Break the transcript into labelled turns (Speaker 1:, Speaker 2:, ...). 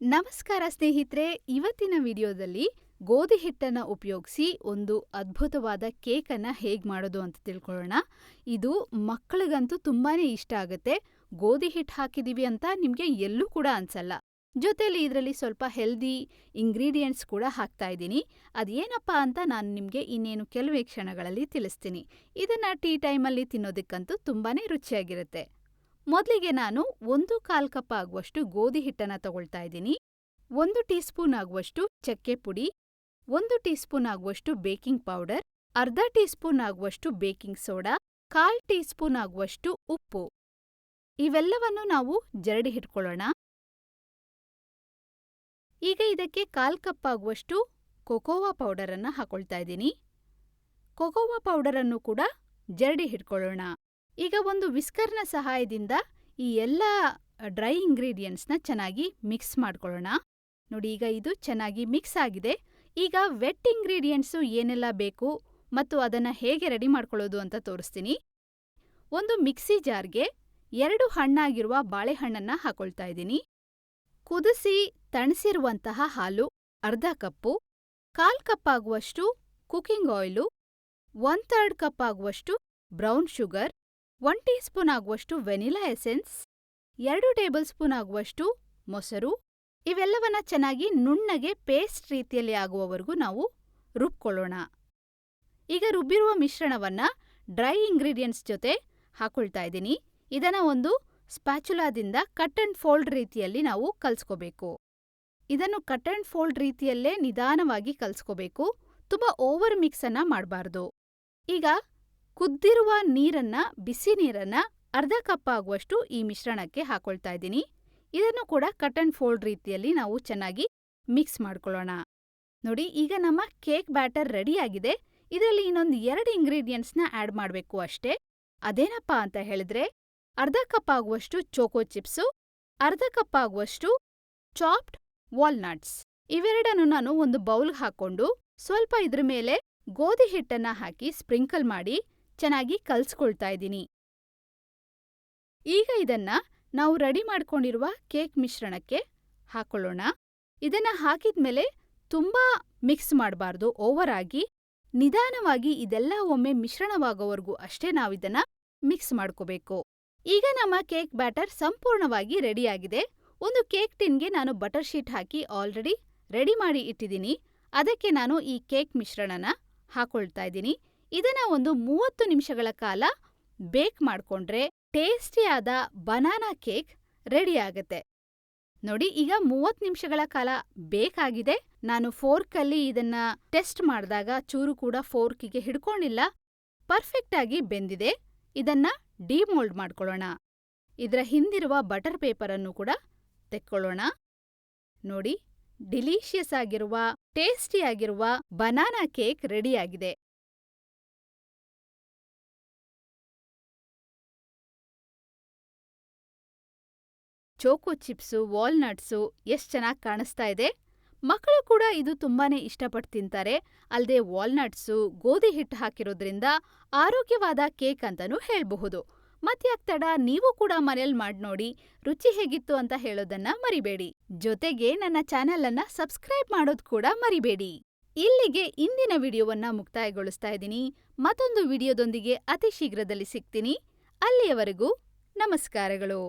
Speaker 1: ನಮಸ್ಕಾರ ಸ್ನೇಹಿತರೆ, ಇವತ್ತಿನ ವಿಡಿಯೋದಲ್ಲಿ ಗೋಧಿ ಹಿಟ್ಟನ್ನು ಉಪಯೋಗಿಸಿ ಒಂದು ಅದ್ಭುತವಾದ ಕೇಕನ್ನು ಹೇಗೆ ಮಾಡೋದು ಅಂತ ತಿಳ್ಕೊಳ್ಳೋಣ. ಇದು ಮಕ್ಕಳಿಗಂತೂ ತುಂಬಾ ಇಷ್ಟ ಆಗುತ್ತೆ. ಗೋಧಿ ಹಿಟ್ಟು ಹಾಕಿದ್ದೀವಿ ಅಂತ ನಿಮಗೆ ಎಲ್ಲೂ ಕೂಡ ಅನ್ಸಲ್ಲ. ಜೊತೆಯಲ್ಲಿ ಇದರಲ್ಲಿ ಸ್ವಲ್ಪ ಹೆಲ್ದಿ ಇಂಗ್ರೀಡಿಯೆಂಟ್ಸ್ ಕೂಡ ಹಾಕ್ತಾ ಇದ್ದೀನಿ. ಅದೇನಪ್ಪ ಅಂತ ನಾನು ನಿಮಗೆ ಇನ್ನೇನು ಕೆಲವೇ ಕ್ಷಣಗಳಲ್ಲಿ ತಿಳಿಸ್ತೀನಿ. ಇದನ್ನು ಟೀ ಟೈಮಲ್ಲಿ ತಿನ್ನೋದಕ್ಕಂತೂ ತುಂಬಾ ರುಚಿಯಾಗಿರುತ್ತೆ. ಮೊದಲಿಗೆ ನಾನು ಒಂದು ಕಾಲು ಕಪ್ ಆಗುವಷ್ಟು ಗೋಧಿ ಹಿಟ್ಟನ್ನ ತಗೊಳ್ತಾ ಇದ್ದೀನಿ, ಒಂದು ಟೀ ಸ್ಪೂನ್ ಆಗುವಷ್ಟು ಚಕ್ಕೆ ಪುಡಿ, ಒಂದು ಟೀ ಸ್ಪೂನ್ ಆಗುವಷ್ಟು ಬೇಕಿಂಗ್ ಪೌಡರ್, ಅರ್ಧ ಟೀ ಸ್ಪೂನ್ ಆಗುವಷ್ಟು ಬೇಕಿಂಗ್ ಸೋಡಾ, ಕಾಲ್ ಟೀ ಸ್ಪೂನ್ ಆಗುವಷ್ಟು ಉಪ್ಪು. ಇವೆಲ್ಲವನ್ನು ನಾವು ಜರಡಿ ಹಿಡ್ಕೊಳ್ಳೋಣ. ಈಗ ಇದಕ್ಕೆ ಕಾಲ್ ಕಪ್ ಆಗುವಷ್ಟು ಕೊಕೋವಾ ಪೌಡರನ್ನು ಹಾಕೊಳ್ತಾ ಇದ್ದೀನಿ. ಕೊಕೋವಾ ಪೌಡರನ್ನು ಕೂಡ ಜರಡಿ ಹಿಡ್ಕೊಳ್ಳೋಣ. ಈಗ ಒಂದು ವಿಸ್ಕರ್ನ ಸಹಾಯದಿಂದ ಈ ಎಲ್ಲ ಡ್ರೈ ಇಂಗ್ರೀಡಿಯೆಂಟ್ಸ್ನ ಚೆನ್ನಾಗಿ ಮಿಕ್ಸ್ ಮಾಡ್ಕೊಳ್ಳೋಣ. ನೋಡಿ ಈಗ ಇದು ಚೆನ್ನಾಗಿ ಮಿಕ್ಸ್ ಆಗಿದೆ. ಈಗ ವೆಟ್ ಇಂಗ್ರೀಡಿಯೆಂಟ್ಸು ಏನೆಲ್ಲ ಬೇಕು ಮತ್ತು ಅದನ್ನು ಹೇಗೆ ರೆಡಿ ಮಾಡ್ಕೊಳ್ಳೋದು ಅಂತ ತೋರಿಸ್ತೀನಿ. ಒಂದು ಮಿಕ್ಸಿ ಜಾರ್ಗೆ ಎರಡು ಹಣ್ಣಾಗಿರುವ ಬಾಳೆಹಣ್ಣನ್ನು ಹಾಕೊಳ್ತಾ ಇದ್ದೀನಿ. ಕುದಿಸಿ ತಣಿಸಿರುವಂತಹ ಹಾಲು, ಅರ್ಧ ಕಪ್ಪು, ಕಾಲ್ ಕಪ್ ಆಗುವಷ್ಟು cooking oil one third cup ಆಗುವಷ್ಟು brown sugar one teaspoon ಆಗುವಷ್ಟು ವೆನಿಲಾ ಎಸೆನ್ಸ್, ಎರಡು ಟೇಬಲ್ ಸ್ಪೂನ್ ಆಗುವಷ್ಟು ಮೊಸರು, ಇವೆಲ್ಲವನ್ನ ಚೆನ್ನಾಗಿ ನುಣ್ಣಗೆ ಪೇಸ್ಟ್ ರೀತಿಯಲ್ಲಿ ಆಗುವವರೆಗೂ ನಾವು ರುಬ್ಕೊಳ್ಳೋಣ. ಈಗ ರುಬ್ಬಿರುವ ಮಿಶ್ರಣವನ್ನ ಡ್ರೈ ಇಂಗ್ರೀಡಿಯೆಂಟ್ಸ್ ಜೊತೆ ಹಾಕೊಳ್ತಾ ಇದ್ದೀನಿ. ಇದನ್ನ ಒಂದು ಸ್ಪ್ಯಾಚುಲಾದಿಂದ ಕಟ್ ಅಂಡ್ ಫೋಲ್ಡ್ ರೀತಿಯಲ್ಲಿ ನಾವು ಕಲ್ಸ್ಕೋಬೇಕು. ಇದನ್ನು ಕಟ್ ಅಂಡ್ ಫೋಲ್ಡ್ ರೀತಿಯಲ್ಲೇ ನಿಧಾನವಾಗಿ ಕಲ್ಸ್ಕೋಬೇಕು. ತುಂಬ ಓವರ್ ಮಿಕ್ಸನ್ನ ಮಾಡಬಾರ್ದು. ಈಗ ಕುದ್ದಿರುವ ನೀರನ್ನ, ಬಿಸಿ ನೀರನ್ನ ಅರ್ಧ ಕಪ್ ಆಗುವಷ್ಟು ಈ ಮಿಶ್ರಣಕ್ಕೆ ಹಾಕೊಳ್ತಾ ಇದ್ದೀನಿ. ಇದನ್ನು ಕೂಡ ಕಟ್ ಅಂಡ್ ಫೋಲ್ಡ್ ರೀತಿಯಲ್ಲಿ ನಾವು ಚೆನ್ನಾಗಿ ಮಿಕ್ಸ್ ಮಾಡ್ಕೊಳ್ಳೋಣ. ನೋಡಿ, ಈಗ ನಮ್ಮ ಕೇಕ್ ಬ್ಯಾಟರ್ ರೆಡಿ ಆಗಿದೆ ಇದರಲ್ಲಿ ಇನ್ನೊಂದು ಎರಡು ಇಂಗ್ರೀಡಿಯೆಂಟ್ಸ್ನ ಆ್ಯಡ್ ಮಾಡಬೇಕು ಅಷ್ಟೇ. ಅದೇನಪ್ಪ ಅಂತ ಹೇಳಿದ್ರೆ, ಅರ್ಧ ಕಪ್ ಆಗುವಷ್ಟು ಚೋಕೋ ಚಿಪ್ಸು, ಅರ್ಧ ಕಪ್ ಆಗುವಷ್ಟು ಚಾಪ್ಡ್ ವಾಲ್ನಟ್ಸ್. ಇವೆರಡನ್ನು ನಾನು ಒಂದು ಬೌಲ್ಗೆ ಹಾಕ್ಕೊಂಡು ಸ್ವಲ್ಪ ಇದ್ರ ಮೇಲೆ ಗೋಧಿ ಹಿಟ್ಟನ್ನ ಹಾಕಿ ಸ್ಪ್ರಿಂಕಲ್ ಮಾಡಿ ಚೆನ್ನಾಗಿ ಕಲ್ಸ್ಕೊಳ್ತಾ ಇದ್ದೀನಿ. ಈಗ ಇದನ್ನ ನಾವು ರೆಡಿ ಮಾಡ್ಕೊಂಡಿರುವ ಕೇಕ್ ಮಿಶ್ರಣಕ್ಕೆ ಹಾಕೊಳ್ಳೋಣ. ಇದನ್ನ ಹಾಕಿದ್ಮೇಲೆ ತುಂಬಾ ಮಿಕ್ಸ್ ಮಾಡಬಾರ್ದು, ಓವರ್ ಆಗಿ ನಿಧಾನವಾಗಿ ಇದೆಲ್ಲ ಒಮ್ಮೆ ಮಿಶ್ರಣವಾಗೋವರೆಗೂ ಅಷ್ಟೇ ನಾವಿದನ್ನ ಮಿಕ್ಸ್ ಮಾಡ್ಕೋಬೇಕು. ಈಗ ನಮ್ಮ ಕೇಕ್ ಬ್ಯಾಟರ್ ಸಂಪೂರ್ಣವಾಗಿ ರೆಡಿಯಾಗಿದೆ. ಒಂದು ಕೇಕ್ ಟಿನ್ಗೆ ನಾನು ಬಟರ್ ಶೀಟ್ ಹಾಕಿ ಆಲ್ರೆಡಿ ರೆಡಿ ಮಾಡಿ ಇಟ್ಟಿದ್ದೀನಿ. ಅದಕ್ಕೆ ನಾನು ಈ ಕೇಕ್ ಮಿಶ್ರಣನ ಹಾಕೊಳ್ತಾ ಇದ್ದೀನಿ. ಇದನ್ನ ಒಂದು ಮೂವತ್ತು ನಿಮಿಷಗಳ ಕಾಲ ಬೇಕ್ ಮಾಡಿಕೊಂಡ್ರೆ ಟೇಸ್ಟಿಯಾದ ಬನಾನಾ ಕೇಕ್ ರೆಡಿ ಆಗುತ್ತೆ. ನೋಡಿ, ಈಗ ಮೂವತ್ತು ನಿಮಿಷಗಳ ಕಾಲ ಬೇಕಾಗಿದೆ. ನಾನು ಫೋರ್ಕಲ್ಲಿ ಇದನ್ನ ಟೆಸ್ಟ್ ಮಾಡಿದಾಗ ಚೂರು ಕೂಡ ಫೋರ್ಕಿಗೆ ಹಿಡ್ಕೊಂಡಿಲ್ಲ. ಪರ್ಫೆಕ್ಟ್ ಆಗಿ ಬೆಂದಿದೆ. ಇದನ್ನ ಡಿಮೋಲ್ಡ್ ಮಾಡ್ಕೊಳ್ಳೋಣ. ಇದರ ಹಿಂದಿರುವ ಬಟರ್ ಪೇಪರನ್ನು ಕೂಡ ತೆಕ್ಕೊಳ್ಳೋಣ. ನೋಡಿ, ಡಿಲೀಷಿಯಸ್ ಆಗಿರುವ ಟೇಸ್ಟಿಯಾಗಿರುವ ಬನಾನಾ ಕೇಕ್ ರೆಡಿಯಾಗಿದೆ ಚೋಕೋ ಚಿಪ್ಸು, ವಾಲ್ನಟ್ಸು ಎಷ್ಟು ಚೆನ್ನಾಗಿ ಕಾಣಿಸ್ತಾ ಇದೆ. ಮಕ್ಕಳು ಕೂಡ ಇದು ತುಂಬಾನೇ ಇಷ್ಟಪಟ್ಟು ತಿಂತಾರೆ. ಅಲ್ಲದೆ ವಾಲ್ನಟ್ಸು ಗೋಧಿ ಹಿಟ್ಟು ಹಾಕಿರೋದ್ರಿಂದ ಆರೋಗ್ಯವಾದ ಕೇಕ್ ಅಂತಲೂ ಹೇಳಬಹುದು. ಮತ್ಯಾಕ್ ತಡ ನೀವು ಕೂಡ ಮನೇಲಿ ಮಾಡಿ ನೋಡಿ. ರುಚಿ ಹೇಗಿತ್ತು ಅಂತ ಹೇಳೋದನ್ನ ಮರಿಬೇಡಿ. ಜೊತೆಗೆ ನನ್ನ ಚಾನೆಲ್ ಅನ್ನ ಸಬ್ಸ್ಕ್ರೈಬ್ ಮಾಡೋದು ಕೂಡ ಮರಿಬೇಡಿ. ಇಲ್ಲಿಗೆ ಇಂದಿನ ವಿಡಿಯೋವನ್ನ ಮುಕ್ತಾಯಗೊಳಿಸ್ತಾ ಇದ್ದೀನಿ. ಮತ್ತೊಂದು ವಿಡಿಯೋದೊಂದಿಗೆ ಅತಿ ಶೀಘ್ರದಲ್ಲಿ ಸಿಗ್ತೀನಿ. ಅಲ್ಲಿಯವರೆಗೂ ನಮಸ್ಕಾರಗಳು.